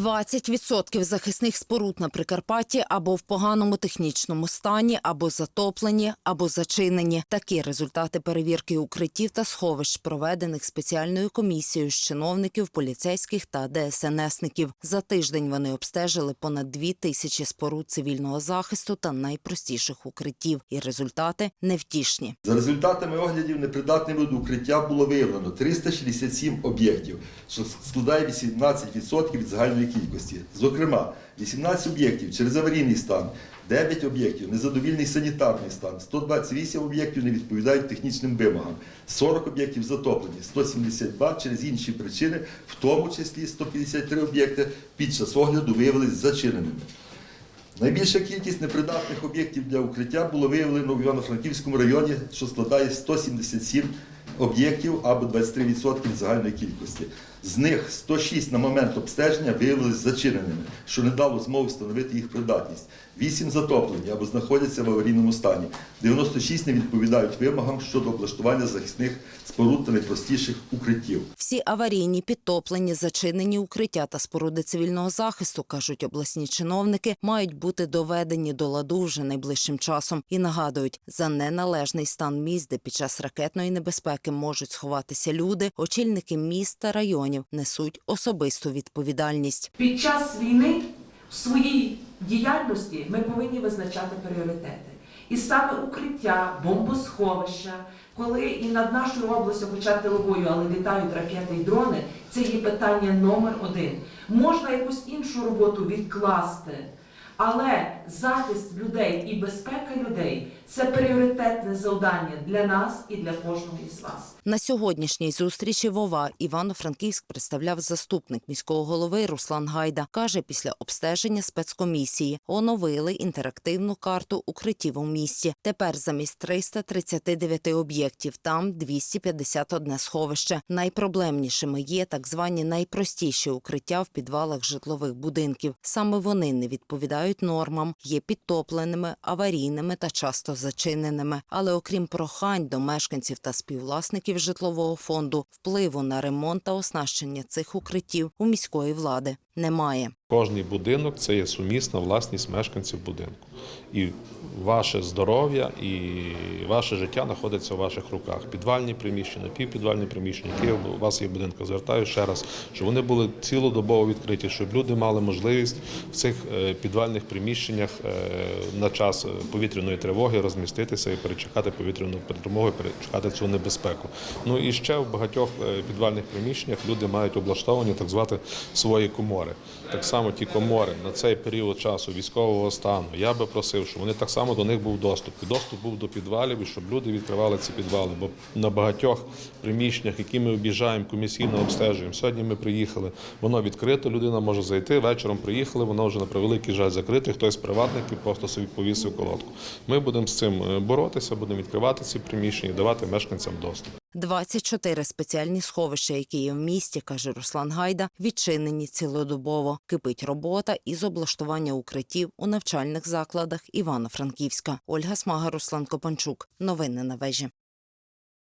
20% захисних споруд на Прикарпатті або в поганому технічному стані, або затоплені, або зачинені. Такі результати перевірки укриттів та сховищ, проведених спеціальною комісією з чиновників, поліцейських та ДСНСників. За тиждень вони обстежили понад дві тисячі споруд цивільного захисту та найпростіших укриттів. І результати невтішні. За результатами оглядів непридатними до укриття було виявлено 367 об'єктів, що складає 18% від загальної кількості. Зокрема, 18 об'єктів через аварійний стан, 9 об'єктів незадовільний санітарний стан, 128 об'єктів не відповідають технічним вимогам, 40 об'єктів затоплені, 172 через інші причини, в тому числі 153 об'єкти під час огляду виявилися зачиненими. Найбільша кількість непридатних об'єктів для укриття було виявлено в Івано-Франківському районі, що складає 177 об'єктів або 23% від загальної кількості. З них 106 на момент обстеження виявилися зачиненими, що не дало змоги встановити їх придатність. 8 затоплені або знаходяться в аварійному стані. 96 не відповідають вимогам щодо облаштування захисних споруд та найпростіших укриттів. Всі аварійні, підтоплені, зачинені укриття та споруди цивільного захисту, кажуть обласні чиновники, мають бути доведені до ладу вже найближчим часом і нагадують, за неналежний стан місць, де під час ракетної небезпеки можуть сховатися люди, очільники міст та районів несуть особисту відповідальність. Під час війни в своїй діяльності ми повинні визначати пріоритети. І саме укриття, бомбосховища, коли і над нашою областю, хоча тиловою, але літають ракети і дрони, це є питання номер один. Можна якусь іншу роботу відкласти, але захист людей і безпека людей це пріоритетне завдання для нас і для кожного із вас. На сьогоднішній зустрічі Вова Івано-Франківськ представляв заступник міського голови Руслан Гайда. Каже, після обстеження спецкомісії оновили інтерактивну карту укриттів у місті. Тепер замість 339 об'єктів там 251 сховище. Найпроблемнішими є так звані найпростіші укриття в підвалах житлових будинків. Саме вони не відповідають нормам, є підтопленими, аварійними та часто зачиненими. Але окрім прохань до мешканців та співвласників житлового фонду, впливу на ремонт та оснащення цих укриттів у міської влади немає. Кожний будинок це є сумісна власність мешканців будинку. І ваше здоров'я і ваше життя знаходиться у ваших руках. Підвальні приміщення, півпідвальні приміщення, які у вас є будинку. Звертаю ще раз, щоб вони були цілодобово відкриті, щоб люди мали можливість в цих е, підвальних приміщеннях е, на час повітряної тривоги розміститися і перечекати повітряну тривогу, перечекати цю небезпеку. Ну і ще в багатьох е, підвальних приміщеннях люди мають облаштовані так звати свої комори. Так само ті комори на цей період часу військового стану. Я би просив, щоб вони так само до них був доступ. І доступ був до підвалів, і щоб люди відкривали ці підвали. Бо на багатьох приміщеннях, які ми об'їжджаємо, комісійно обстежуємо. Сьогодні ми приїхали, воно відкрито, людина може зайти. Вечором приїхали, воно вже на превеликий жаль закрите. Хтось з приватників просто собі повісив колодку. Ми будемо з цим е, боротися, будемо відкривати ці приміщення, давати мешканцям доступ. 24 спеціальні сховища, які є в місті, каже Руслан Гайда, відчинені цілодобово. Кипить робота із облаштування укриттів у навчальних закладах Івано-Франківська. Ольга Смага, Руслан Копанчук. Новини на вежі.